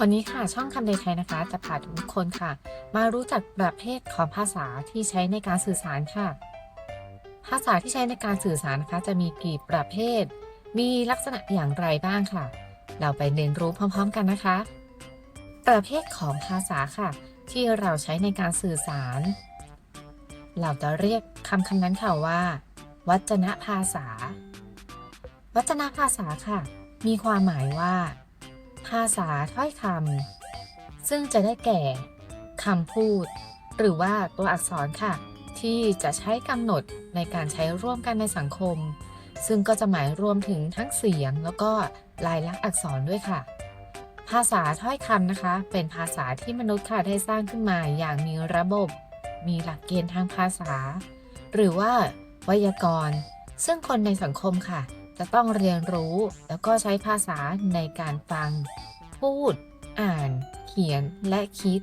วันนี้ค่ะช่องคำเดไทยนะคะ จะพาทุกคนค่ะ มารู้จักประเภทของภาษาที่ใช้ในการสื่อสารค่ะ ภาษาที่ใช้ในการสื่อสารนะคะจะมีกี่ประเภท มีลักษณะอย่างไรบ้างค่ะ เราไปเรียนรู้พร้อม ๆ กันนะคะ ประเภทของภาษาค่ะ ที่เราใช้ในการสื่อสาร เราจะเรียกคำคำนั้นค่ะว่า วัจนภาษา วัจนภาษาค่ะ มีความหมายว่า ภาษาถ้อยคำซึ่งจะได้แก่คำพูด หรือว่าตัวอักษรค่ะ ที่จะใช้กำหนดในการใช้ร่วมกันในสังคม ซึ่งก็จะหมายรวมถึงทั้งเสียงแล้วก็ลายลักษณ์อักษรด้วยค่ะ ภาษาถ้อยคำนะคะ เป็นภาษาที่มนุษย์ค่ะได้สร้างขึ้นมาอย่างมีระบบ มีหลักเกณฑ์ทางภาษา หรือว่าไวยากรณ์ ซึ่งคนในสังคมค่ะ จะต้องเรียนรู้แล้วก็ใช้ภาษาในการฟัง พูด อ่าน เขียนและคิด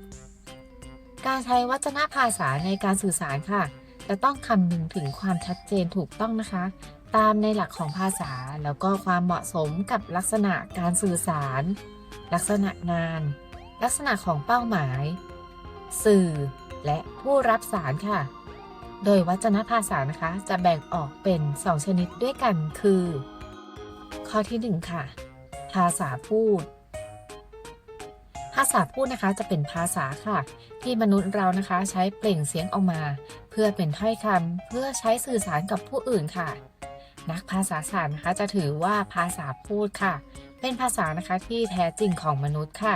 การใช้วัจนภาษาในการสื่อสารค่ะ จะต้องคำนึงถึงความชัดเจนถูกต้องนะคะ ตามในหลักของภาษาแล้วก็ความเหมาะสมกับลักษณะการสื่อสาร ลักษณะงาน ลักษณะของเป้าหมาย สื่อ และผู้รับสารค่ะ โดยวัจนภาษานะคะ จะแบ่งออกเป็น 2 ชนิดด้วยกันคือ ข้อที่ 1 ค่ะ ภาษาพูด ภาษาพูดนะคะจะเป็นภาษาค่ะ ที่มนุษย์เรานะคะใช้เปล่งเสียงออกมา เพื่อเป็นถ้อยคำเพื่อใช้สื่อสารกับผู้อื่นค่ะ นักภาษาศาสตร์นะคะจะถือว่าภาษาพูดค่ะ เป็นภาษานะคะที่แท้จริงของมนุษย์ค่ะ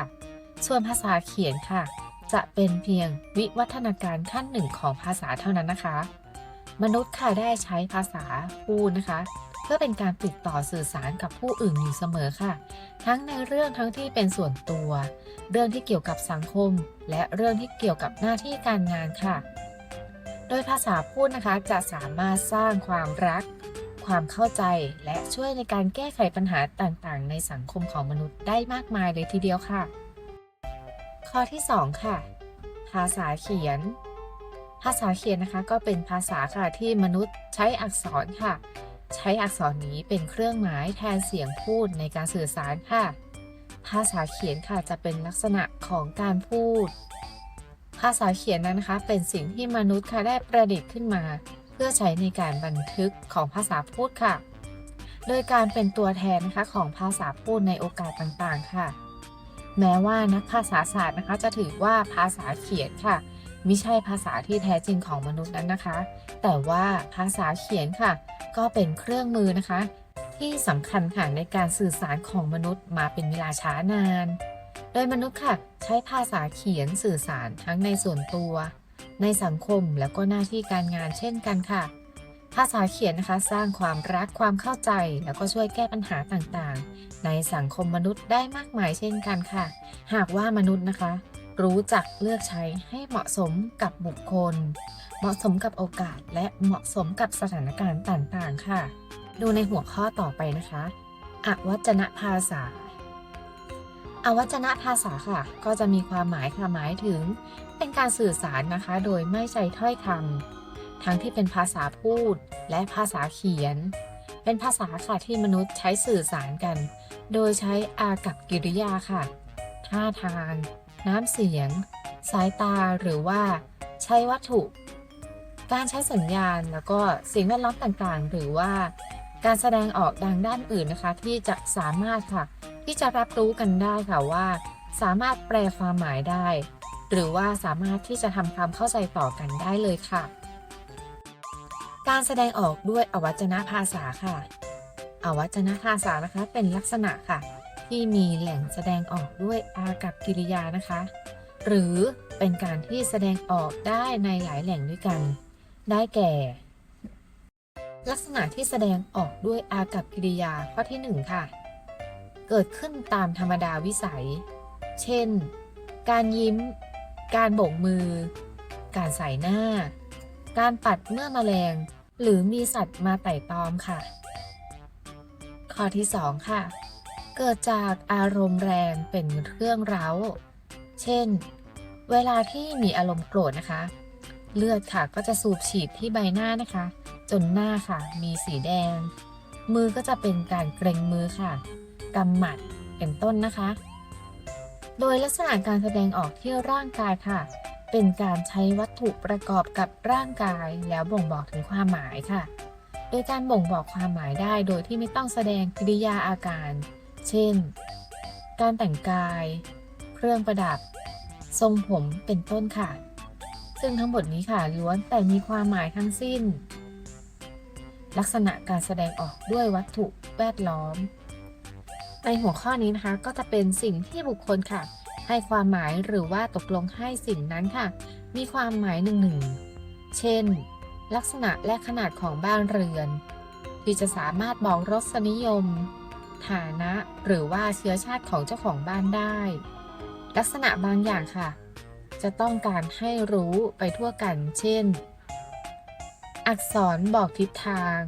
ส่วนภาษาเขียนค่ะ จะเป็นเพียงวิวัฒนาการขั้นหนึ่งของภาษาเท่านั้นนะคะ มนุษย์ค่ะได้ใช้ภาษาพูดนะคะ เพื่อเป็นการติดต่อสื่อสารกับผู้อื่นอยู่เสมอค่ะ ทั้งในเรื่องทั้งที่เป็นส่วนตัว เรื่องที่เกี่ยวกับสังคม และเรื่องที่เกี่ยวกับหน้าที่การงานค่ะ โดยภาษาพูดนะคะจะสามารถสร้างความรัก ความเข้าใจและช่วยในการแก้ไขปัญหาต่างๆ ในสังคมของมนุษย์ได้มากมายเลยทีเดียวค่ะข้อที่ 2 ค่ะ ภาษาเขียน ภาษาเขียนนะคะก็เป็นภาษาค่ะที่มนุษย์ใช้อักษรค่ะ ใช้อักษรนี้เป็นเครื่องหมายแทนเสียงพูดในการสื่อสารค่ะ ภาษาเขียนค่ะจะเป็นลักษณะของการพูด ภาษาเขียนนั้นนะคะ เป็นสิ่งที่มนุษย์ค่ะได้ประดิษฐ์ขึ้นมา เพื่อใช้ในการบันทึกของภาษาพูดค่ะ โดยการเป็นตัวแทนนะคะของภาษาพูดในโอกาสต่างๆ ค่ะ แม้ว่านักภาษาศาสตร์นะคะจะถือว่าภาษาเขียนค่ะไมิใช่ภาษาที่แท้จริงของมนุษย์นั้นนะคะ แต่ว่าภาษาเขียนค่ะ ก็เป็นเครื่องมือนะคะ ที่สำคัญค่ะในการสื่อสารของมนุษย์มาเป็นเวลาช้านาน โดยมนุษย์ค่ะ ใช้ภาษาเขียนสื่อสารทั้งในส่วนตัว ในสังคมแล้วก็หน้าที่การงานเช่นกันค่ะ ภาษาเขียนนะคะสร้างความรักความเข้าใจ แล้วก็ช่วยแก้ปัญหาต่างๆ ในสังคมมนุษย์ได้มากมายเช่นกันค่ะ หากว่ามนุษย์นะคะ รู้จักเลือกใช้ให้เหมาะสมกับบุคคล เหมาะสมกับโอกาสและเหมาะสมกับสถานการณ์ต่างๆ ค่ะ ดูในหัวข้อต่อไปนะคะอวัจนภาษาอวัจนภาษาค่ะ ก็จะมีความหมายค่ะหมายถึง เป็นการสื่อสารนะคะ โดยไม่ใช้ถ้อยคำ ทั้งที่เป็นภาษาพูดและภาษาเขียน เป็นภาษาค่ะที่มนุษย์ใช้สื่อสารกัน โดยใช้อากับกิริยาค่ะ ท่าทาง น้ำเสียง สายตาหรือว่าใช้วัตถุ การใช้สัญญาณแล้วก็สิ่งแวดล้อมต่างๆ หรือว่าการแสดงออกดังด้านอื่นนะคะ ที่จะสามารถค่ะ ที่จะรับรู้กันได้ค่ะว่า สามารถแปลความหมายได้ หรือว่าสามารถที่จะทำความเข้าใจต่อกันได้เลยค่ะ การแสดงออกด้วยอวัจนภาษาค่ะ อวัจนภาษานะคะเป็นลักษณะค่ะ ที่มีแหล่งแสดงออกด้วยอากับกิริยานะคะ หรือเป็นการที่แสดงออกได้ในหลายแหล่งด้วยกัน ได้แก่ ลักษณะที่แสดงออกด้วยอากับกิริยาข้อที่ 1 ค่ะ เกิดขึ้นตามธรรมดาวิสัย เช่น การยิ้ม การโบกมือ การใส่หน้าการปัดเมื่อมแมลง หรือมีสัตว์มาไต่ตอมค่ะ ข้อที่ 2 ค่ะ เกิดจากอารมณ์แรงเป็นเรื่องเร้าเช่น เวลาที่มีอารมณ์โกรธนะคะ เลือดค่ะก็จะสูบฉีดที่ใบหน้านะคะ จนหน้าค่ะ มีสีแดง มือก็จะเป็นการเกรงมือค่ะกำหมัดเป็นต้นนะคะ โดยลักษณะการแสดงออกที่ร่างกายค่ะ เป็นการใช้วัตถุประกอบกับร่างกายแล้วบ่งบอกถึงความหมายค่ะ โดยการบ่งบอกความหมายได้โดยที่ไม่ต้องแสดงกิริยาอาการ เช่น การแต่งกาย เครื่องประดับ ทรงผมเป็นต้นค่ะ ซึ่งทั้งหมดนี้ค่ะล้วนแต่มีความหมายทั้งสิ้น ลักษณะการแสดงออกด้วยวัตถุแวดล้อม ในหัวข้อนี้นะคะก็จะเป็นสิ่งที่บุคคลค่ะ ให้ความหมายหรือว่าตกลงให้สิ่งนั้นค่ะ มีความหมายหนึ่งหนึ่งเช่น ลักษณะและขนาดของบ้านเรือน ที่จะสามารถบอกรสนิยม ฐานะหรือว่าเชื้อชาติของเจ้าของบ้านได้ ลักษณะบางอย่างค่ะ จะต้องการให้รู้ไปทั่วกัน เช่น อักษรบอกทิศทาง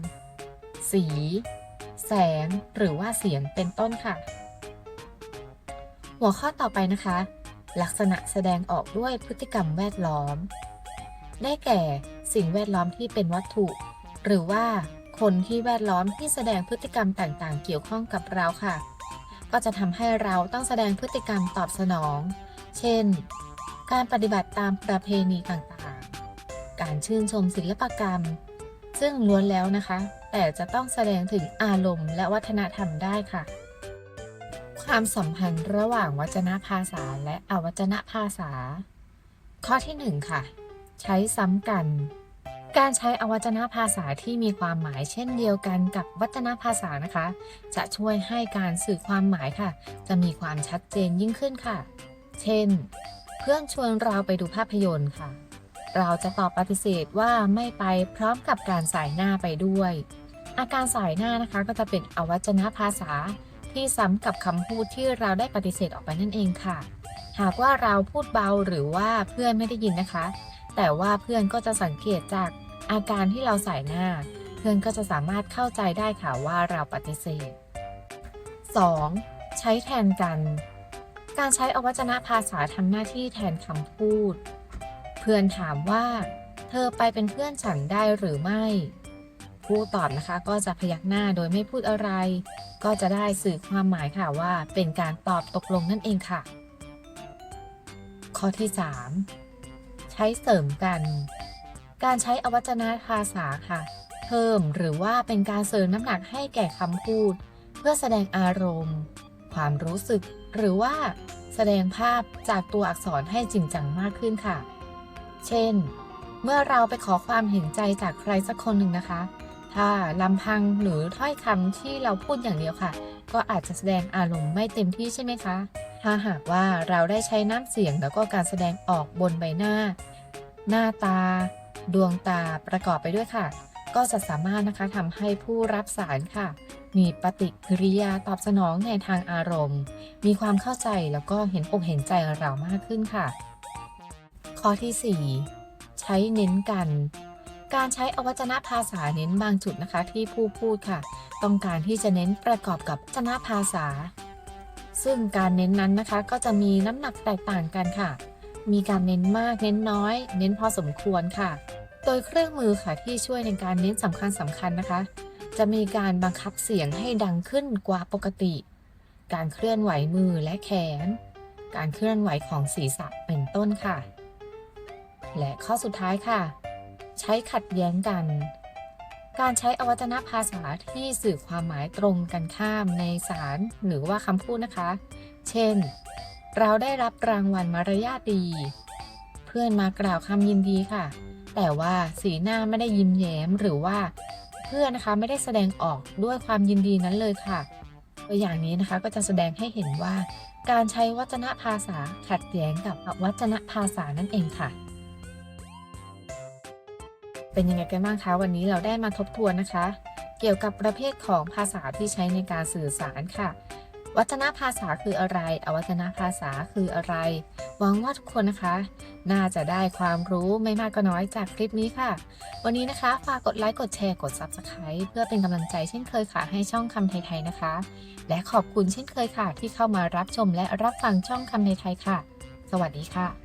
สี แสงหรือว่าเสียงเป็นต้นค่ะ หัวข้อต่อไปนะคะ ลักษณะแสดงออกด้วยพฤติกรรมแวดล้อม ได้แก่สิ่งแวดล้อมที่เป็นวัตถุ หรือว่าคนที่แวดล้อมที่แสดงพฤติกรรมต่างๆ เกี่ยวข้องกับเราค่ะ ก็จะทำให้เราต้องแสดงพฤติกรรมตอบสนอง เช่น การปฏิบัติตามประเพณีต่างๆ การชื่นชมศิลปกรรม ซึ่งล้วนแล้วนะคะ แต่จะต้องแสดงถึงอารมณ์และวัฒนธรรมได้ค่ะ ความสัมพันธ์ระหว่างวจนภาษาและอวจนภาษา ข้อที่ 1 ค่ะ ใช้ซ้ำกัน การใช้อวัจนภาษาที่มีความหมายเช่นเดียวกันกับวัจนภาษานะคะ จะช่วยให้การสื่อความหมายค่ะ จะมีความชัดเจนยิ่งขึ้นค่ะ เช่น เพื่อนชวนเราไปดูภาพยนตร์ค่ะ เราจะตอบปฏิเสธว่าไม่ไปพร้อมกับการสายหน้าไปด้วย อาการสายหน้านะคะก็จะเป็นอวัจนภาษา ที่ซ้ำกับคำพูดที่เราได้ปฏิเสธออกไปนั่นเองค่ะ หากว่าเราพูดเบาหรือว่าเพื่อนไม่ได้ยินนะคะ แต่ว่าเพื่อนก็จะสังเกตจากอาการที่เราใสายหน้า เพื่อนก็จะสามารถเข้าใจได้ค่ะว่าเราปฏิเสธ 2. ใช้แทนกัน การใช้อวัจนภาษาทำหน้าที่แทนคำพูด เพื่อนถามว่า เธอไปเป็นเพื่อนฉันได้หรือไม่ ผู้ตอบนะคะก็จะพยักหน้าโดยไม่พูดอะไร ก็จะได้สื่อความหมายค่ะว่าเป็นการตอบตกลงนั่นเองค่ะ ข้อที่ 3 ใช้เสริมกัน การใช้อวัจนภาษาค่ะ เพิ่มหรือว่าเป็นการเสริมน้ำหนักให้แก่คำพูด เพื่อแสดงอารมณ์ ความรู้สึก หรือว่าแสดงภาพจากตัวอักษรให้จริงจังมากขึ้นค่ะ เช่น เมื่อเราไปขอความเห็นใจจากใครสักคนหนึ่งนะคะ ถ้าลำพังหรือถ้อยคำที่เราพูดอย่างเดียวค่ะ ก็อาจจะแสดงอารมณ์ไม่เต็มที่ใช่ไหมคะ ถ้าหากว่าเราได้ใช้น้ำเสียงแล้วก็การแสดงออกบนใบหน้า หน้าตา ดวงตาประกอบไปด้วยค่ะ ก็จะสามารถนะคะทำให้ผู้รับสารค่ะ มีปฏิกิริยาตอบสนองในทางอารมณ์ มีความเข้าใจแล้วก็เห็นอกเห็นใจเรามากขึ้นค่ะ ข้อที่ 4 ใช้เน้นกัน การใช้อวัจนภาษาเน้นบางจุดนะคะที่ผู้พูดค่ะ ต้องการที่จะเน้นประกอบกับวจนภาษา ซึ่งการเน้นนั้นนะคะก็จะมีน้ำหนักแตกต่างกันค่ะ มีการเน้นมากเน้นน้อย เน้นพอสมควรค่ะ โดยเครื่องมือค่ะที่ช่วยในการเน้นสำคัญสำคัญนะคะ จะมีการบังคับเสียงให้ดังขึ้นกว่าปกติ การเคลื่อนไหวมือและแขน การเคลื่อนไหวของศีรษะเป็นต้นค่ะ และข้อสุดท้ายค่ะ ใช้ขัดแย้งกัน การใช้อวัจนภาษาที่สื่อความหมายตรงกันข้ามในสารหรือว่าคำพูดนะคะ เช่น เราได้รับรางวัลมารยาทดี เพื่อนมากล่าวคำยินดีค่ะ แต่ว่าสีหน้าไม่ได้ยิ้มแย้มหรือว่าเพื่อนนะคะไม่ได้แสดงออกด้วยความยินดีนั้นเลยค่ะตัวอย่างนี้นะคะก็จะแสดงให้เห็นว่า การใช้วัจนภาษาขัดแย้งกับอวัจนภาษานั่นเองค่ะ เป็นยังไงกันบ้างคะวันนี้เราได้มาทบทวนนะคะ เกี่ยวกับประเภทของภาษาที่ใช้ในการสื่อสารค่ะ วัจนภาษาคืออะไร อวัจนภาษาคืออะไร หวังว่าทุกคนนะคะ น่าจะได้ความรู้ไม่มากก็น้อยจากคลิปนี้ค่ะ วันนี้นะคะฝากกดไลค์กดแชร์กด Subscribe เพื่อเป็นกำลังใจเช่นเคยค่ะให้ช่องคำไทยๆนะคะ และขอบคุณเช่นเคยค่ะ ที่เข้ามารับชมและรับฟังช่องคำไทยๆค่ะ สวัสดีค่ะ